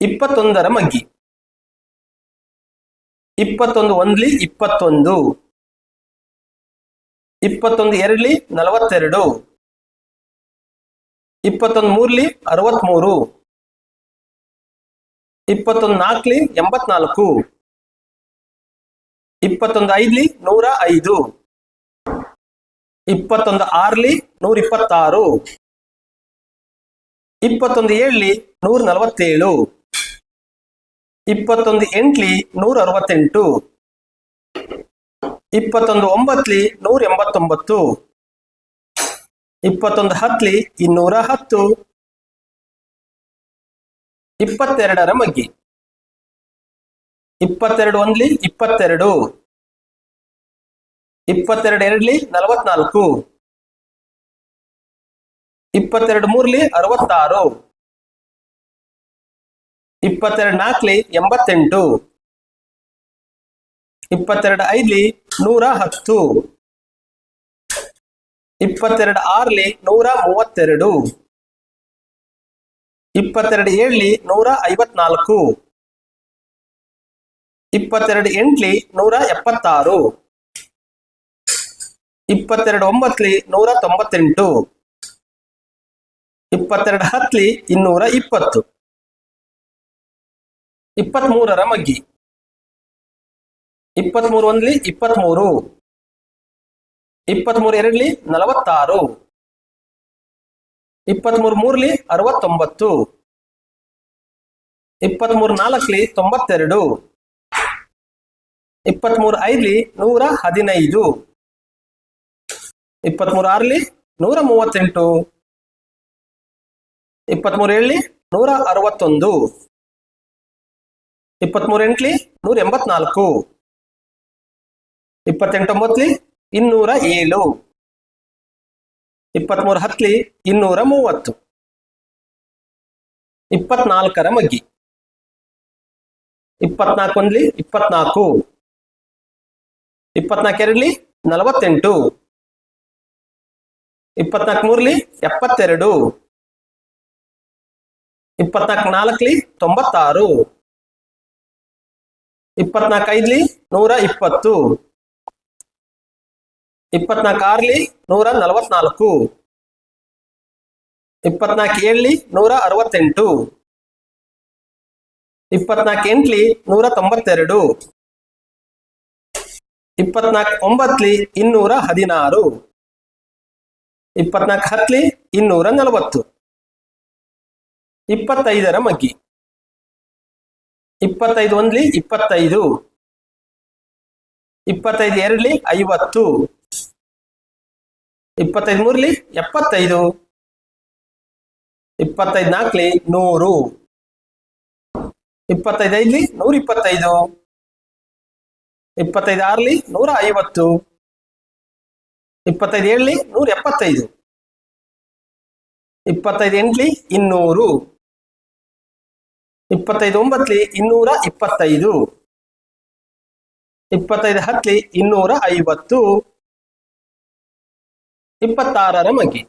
ಇಪ್ಪತ್ತೊಂದರ ಮಗ್ಗಿ. ಇಪ್ಪತ್ತೊಂದು ಒಂದ್ಲಿ ಇಪ್ಪತ್ತೊಂದು. ಇಪ್ಪತ್ತೊಂದು ಎರಡ್ಲಿ ನಲವತ್ತೆರಡು. ಇಪ್ಪತ್ತೊಂದು ಮೂರ್ಲಿ ಅರವತ್ಮೂರು. ಇಪ್ಪತ್ತೊಂದು ನಾಲ್ಕಲಿ ಎಂಬತ್ನಾಲ್ಕು. ಇಪ್ಪತ್ತೊಂದು ಐದ್ಲಿ ನೂರ ಐದು. ಇಪ್ಪತ್ತೊಂದು ಆರ್ಲಿ ನೂರ ಇಪ್ಪತ್ತಾರು ಇಪ್ಪತ್ತೊಂದು ಏಳ್ಲಿ ನೂರ ನಲವತ್ತೇಳು. ಇಪ್ಪತ್ತೊಂದು ಎಂಟ್ಲಿ ನೂರ ಅರವತ್ತೆಂಟು. ಇಪ್ಪತ್ತೊಂದು ಒಂಬತ್ಲಿ ನೂರ ಎಂಬತ್ತೊಂಬತ್ತು. ಇಪ್ಪತ್ತೊಂದು ಹತ್ಲಿ ಇನ್ನೂರ ಹತ್ತು. ಇಪ್ಪತ್ತೆರಡರ ಮಗ್ಗಿ. ಇಪ್ಪತ್ತೆರಡು ಒಂದ್ಲಿ ಇಪ್ಪತ್ತೆರಡು. ಇಪ್ಪತ್ತೆರಡು ಎರಡ್ಲಿ ನಲವತ್ನಾಲ್ಕು. ಇಪ್ಪತ್ತೆರಡು ಮೂರ್ಲಿ ಅರವತ್ತಾರು. ಇಪ್ಪತ್ತೆರಡು ನಾಲ್ಕಲಿ ಎಂಬತ್ತೆಂಟು. ಇಪ್ಪತ್ತೆರಡು ಐದ್ಲಿ ನೂರ ಹತ್ತು ಇಪ್ಪತ್ತೆರಡು ಆರ್ಲಿ ನೂರ ಮೂವತ್ತೆರಡು ಇಪ್ಪತ್ತೆರಡು ಏಳ್ಲಿ ನೂರ ಐವತ್ನಾಲ್ಕು ಇಪ್ಪತ್ತೆರಡು ಎಂಟ್ಲಿ ನೂರ ಎಪ್ಪತ್ತಾರು ಇಪ್ಪತ್ತೆರಡು ಒಂಬತ್ಲಿ ನೂರ ತೊಂಬತ್ತೆಂಟು ಇಪ್ಪತ್ತೆರಡು ಹತ್ಲಿ ಇನ್ನೂರ ಇಪ್ಪತ್ತು ಇಪ್ಪತ್ಮೂರರ ಮಗ್ಗಿ. ಇಪ್ಪತ್ಮೂರು ಒಂದ್ಲಿ ಇಪ್ಪತ್ಮೂರು. ಇಪ್ಪತ್ಮೂರು ಎರಡ್ಲಿ ನಲವತ್ತಾರು. ಇಪ್ಪತ್ಮೂರು ಮೂರ್ಲಿ ಅರವತ್ತೊಂಬತ್ತು. ಇಪ್ಪತ್ಮೂರು ನಾಲ್ಕಲಿ ತೊಂಬತ್ತೆರಡು. ಇಪ್ಪತ್ಮೂರು ಐದ್ಲಿ ನೂರ ಹದಿನೈದು. ಇಪ್ಪತ್ಮೂರು ಆರ್ಲಿ ನೂರ ಮೂವತ್ತೆಂಟು. ಇಪ್ಪತ್ಮೂರು ಏಳ್ಲಿ ನೂರ ಅರವತ್ತೊಂದು. ಇಪ್ಪತ್ಮೂರು ಎಂಟ್ಲಿ, ನೂರ ಎಂಬತ್ನಾಲ್ಕು. ಇಪ್ಪತ್ತೆಂಟೊಂಬತ್ಲಿ ಇನ್ನೂರ ಏಳು. ಇಪ್ಪತ್ಮೂರು ಹತ್ಲಿ, ಇನ್ನೂರ ಮೂವತ್ತು. ಇಪ್ಪತ್ನಾಲ್ಕರ ಮಗ್ಗಿ. ಇಪ್ಪತ್ನಾಲ್ಕು ಒಂದ್ಲಿ, ಇಪ್ಪತ್ನಾಲ್ಕು. ಇಪ್ಪತ್ನಾಲ್ಕು ಎರಡ್ಲಿ, ನಲವತ್ತೆಂಟು. ಇಪ್ಪತ್ನಾಲ್ಕು ಮೂರ್ಲಿ, ಎಪ್ಪತ್ತೆರಡು. ಇಪ್ಪತ್ನಾಲ್ಕು ನಾಲ್ಕಲಿ, ತೊಂಬತ್ತಾರು. ಇಪ್ಪತ್ನಾಲ್ಕು ಐದ್ಲಿ? ನೂರ ಇಪ್ಪತ್ತು. ಇಪ್ಪತ್ನಾಲ್ಕು ಆರ್ಲಿ? ನೂರ ನಲವತ್ನಾಲ್ಕು. ಇಪ್ಪತ್ನಾಲ್ಕು ಏಳ್ಲಿ? ನೂರ ಅರವತ್ತೆಂಟು. ಇಪ್ಪತ್ನಾಲ್ಕು ಎಂಟ್ಲಿ? ನೂರ ತೊಂಬತ್ತೆರಡು. ಇಪ್ಪತ್ನಾಲ್ಕು ಒಂಬತ್ಲಿ? ಇನ್ನೂರ ಹದಿನಾರು. ಇಪ್ಪತ್ನಾಲ್ಕು ಹತ್ಲಿ? ಇನ್ನೂರ ನಲವತ್ತು. ಇಪ್ಪತ್ತೈದರ ಮಗ್ಗಿ. ಇಪ್ಪತ್ತೈದು ಒಂದ್ಲಿ ಇಪ್ಪತ್ತೈದು. ಇಪ್ಪತ್ತೈದು ಎರಡ್ಲಿ ಐವತ್ತು. ಇಪ್ಪತ್ತೈದು ಮೂರ್ಲಿ ಎಪ್ಪತ್ತೈದು. ಇಪ್ಪತ್ತೈದು ನಾಲ್ಕಲಿ ನೂರು. ಇಪ್ಪತ್ತೈದು ಐದ್ಲಿ ನೂರ ಇಪ್ಪತ್ತೈದು ಇಪ್ಪತ್ತೈದು ಆರ್ಲಿ ನೂರ ಐವತ್ತು ಇಪ್ಪತ್ತೈದು ಏಳ್ಲಿ ನೂರ ಎಪ್ಪತ್ತೈದು ಇಪ್ಪತ್ತೈದು ಎಂಟ್ಲಿ ಇನ್ನೂರು. ಇಪ್ಪತ್ತೈದು ಒಂಬತ್ಲಿ ಇನ್ನೂರ ಇಪ್ಪತ್ತೈದು. ಇಪ್ಪತ್ತೈದು ಹತ್ಲಿ ಇನ್ನೂರ ಐವತ್ತು. ಇಪ್ಪತ್ತಾರರ ಮಗಿ.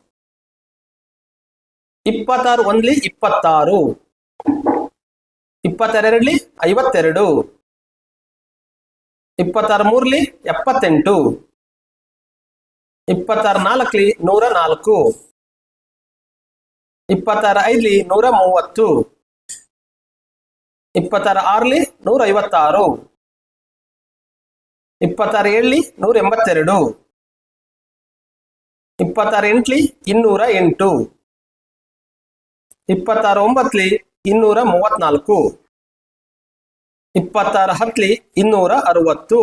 ಇಪ್ಪತ್ತಾರು ಒಂದ್ಲಿ ಇಪ್ಪತ್ತಾರು. ಇಪ್ಪತ್ತೆರಡ್ಲಿ ಐವತ್ತೆರಡು. ಇಪ್ಪತ್ತಾರು ಮೂರ್ಲಿ ಎಪ್ಪತ್ತೆಂಟು. ಇಪ್ಪತ್ತಾರು ನಾಲ್ಕಲಿ ನೂರ ನಾಲ್ಕು. ಇಪ್ಪತ್ತಾರು ಐದ್ಲಿ ನೂರ ಮೂವತ್ತು. ಇಪ್ಪತ್ತಾರು ಆರ್ಲಿ ನೂರ ಐವತ್ತಾರು ಇಪ್ಪತ್ತಾರು ಏಳ್ಲಿ ನೂರ ಎಂಬತ್ತೆರಡು ಇಪ್ಪತ್ತಾರು ಎಂಟ್ಲಿ ಇನ್ನೂರ ಎಂಟು ಇಪ್ಪತ್ತಾರು ಒಂಬತ್ಲಿ ಇನ್ನೂರ ಮೂವತ್ನಾಲ್ಕು ಇಪ್ಪತ್ತಾರು ಹತ್ತಲಿ ಇನ್ನೂರ ಅರವತ್ತು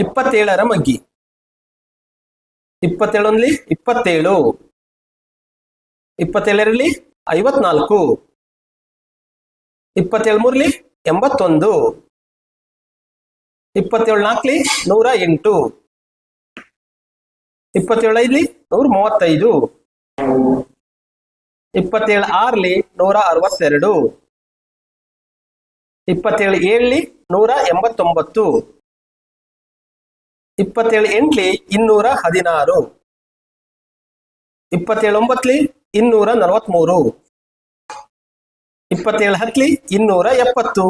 ಇಪ್ಪತ್ತೇಳರ ಮಗ್ಗಿ. ಇಪ್ಪತ್ತೇಳೊಂದ್ಲಿ ಇಪ್ಪತ್ತೇಳು. ಇಪ್ಪತ್ತೇಳರಲ್ಲಿ ಐವತ್ನಾಲ್ಕು. ಇಪ್ಪತ್ತೇಳು ಮೂರ್ಲಿ? ಎಂಬತ್ತೊಂದು. ಇಪ್ಪತ್ತೇಳು ನಾಲ್ಕಲಿ? ನೂರ ಎಂಟು. ಇಪ್ಪತ್ತೇಳು ಐದ್ಲಿ? ನೂರ ಮೂವತ್ತೈದು. ಇಪ್ಪತ್ತೇಳು ಆರ್ಲಿ? ನೂರ ಅರವತ್ತೆರಡು. ಇಪ್ಪತ್ತೇಳು ಏಳ್ಲಿ? ನೂರ ಎಂಬತ್ತೊಂಬತ್ತು. ಇಪ್ಪತ್ತೇಳು ಎಂಟ್ಲಿ? ಇನ್ನೂರ ಹದಿನಾರು. ಇಪ್ಪತ್ತೇಳು ಒಂಬತ್ತಲಿ ಇನ್ನೂರ ನಲವತ್ಮೂರು. ಇಪ್ಪತ್ತೇಳು ಹತ್ಲಿ ಇನ್ನೂರ ಎಪ್ಪತ್ತು.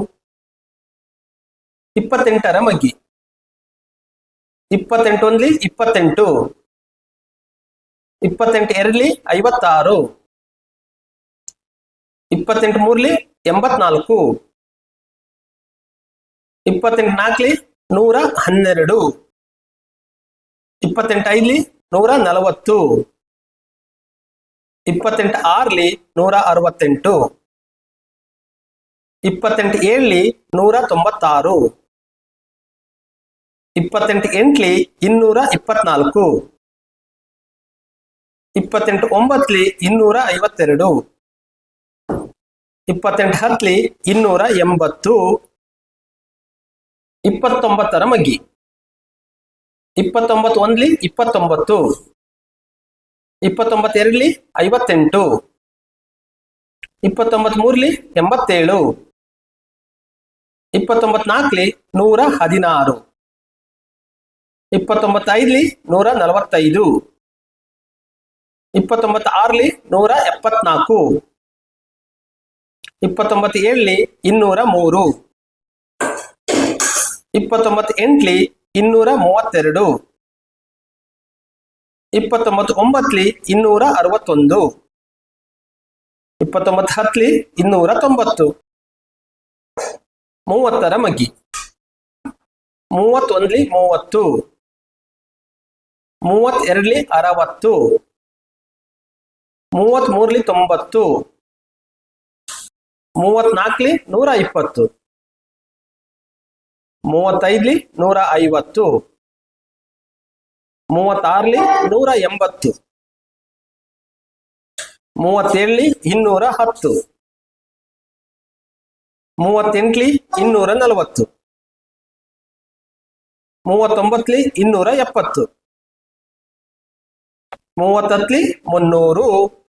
ಇಪ್ಪತ್ತೆಂಟರ ಮಗ್ಗಿ. ಇಪ್ಪತ್ತೆಂಟು ಒಂದ್ಲಿ ಇಪ್ಪತ್ತೆಂಟು. ಇಪ್ಪತ್ತೆಂಟು ಎರಡ್ಲಿ ಐವತ್ತಾರು. ಇಪ್ಪತ್ತೆಂಟು ಮೂರ್ಲಿ ಎಂಬತ್ನಾಲ್ಕು. ಇಪ್ಪತ್ತೆಂಟು ನಾಲ್ಕಲಿ ನೂರ ಹನ್ನೆರಡು. ಇಪ್ಪತ್ತೆಂಟು ಐದ್ಲಿ ನೂರ ನಲವತ್ತು. ಇಪ್ಪತ್ತೆಂಟು ಆರ್ಲಿ ನೂರ ಅರವತ್ತೆಂಟು. ಇಪ್ಪತ್ತೆಂಟು ಏಳ್ಲಿ ನೂರ ತೊಂಬತ್ತಾರು. ಇಪ್ಪತ್ತೆಂಟು ಎಂಟ್ಲಿ ಇನ್ನೂರ ಇಪ್ಪತ್ನಾಲ್ಕು. ಇಪ್ಪತ್ತೆಂಟು ಒಂಬತ್ಲಿ ಇನ್ನೂರ ಐವತ್ತೆರಡು. ಇಪ್ಪತ್ತೆಂಟು ಹತ್ಲಿ ಇನ್ನೂರ ಎಂಬತ್ತು. ಇಪ್ಪತ್ತೊಂಬತ್ತರ ಮಗ್ಗಿ ಇಪ್ಪತ್ತೊಂಬತ್ತು ಒಂದ್ಲಿ ಇಪ್ಪತ್ತೊಂಬತ್ತು. ಇಪ್ಪತ್ತೊಂಬತ್ತೆರಡ್ಲಿ ಐವತ್ತೆಂಟು. ಇಪ್ಪತ್ತೊಂಬತ್ತು ಮೂರಲಿ ಎಂಬತ್ತೇಳು. ಇಪ್ಪತ್ತೊಂಬತ್ತು ನಾಲ್ಕಲಿ ನೂರ ಹದಿನಾರು. ಇಪ್ಪತ್ತೊಂಬತ್ತೈದ್ಲಿ ನೂರ ನಲವತ್ತೈದು. ಇಪ್ಪತ್ತೊಂಬತ್ತು ಆರ್ಲಿ ನೂರ ಎಪ್ಪತ್ನಾಲ್ಕು. ಇಪ್ಪತ್ತೊಂಬತ್ತು ಏಳಲಿ ಇನ್ನೂರ ಮೂರು. ಇಪ್ಪತ್ತೊಂಬತ್ತು ಎಂಟ್ಲಿ ಇನ್ನೂರ ಮೂವತ್ತೆರಡು. ಇಪ್ಪತ್ತೊಂಬತ್ತು ಒಂಬತ್ತಲಿ ಇನ್ನೂರ ಅರವತ್ತೊಂದು. ಇಪ್ಪತ್ತೊಂಬತ್ತು ಹತ್ತಲಿ ಇನ್ನೂರ ತೊಂಬತ್ತು. ಮೂವತ್ತರ ಮಗ್ಗಿ. ಮೂವತ್ತೊಂದ್ಲಿ ಮೂವತ್ತು. ಮೂವತ್ತೆರಡ್ಲಿ ಅರವತ್ತು. ಮೂವತ್ಮೂರ್ಲಿ ತೊಂಬತ್ತು. ಮೂವತ್ನಾಲ್ಕಲಿ ನೂರ ಇಪ್ಪತ್ತು. ಮೂವತ್ತೈದ್ಲಿ ನೂರ ಐವತ್ತು. ಮೂವತ್ತಾರ್ಲಿ ನೂರ ಎಂಬತ್ತು. ಮೂವತ್ತೇಳಲಿ ಇನ್ನೂರ ಹತ್ತು. ಮೂವತ್ತೆಂಟ್ಲಿ ಇನ್ನೂರ ನಲವತ್ತು. ಮೂವತ್ತೊಂಬತ್ಲಿ ಇನ್ನೂರ ಎಪ್ಪತ್ತು. ಮೂವತ್ತತ್ಲಿ ಮುನ್ನೂರು.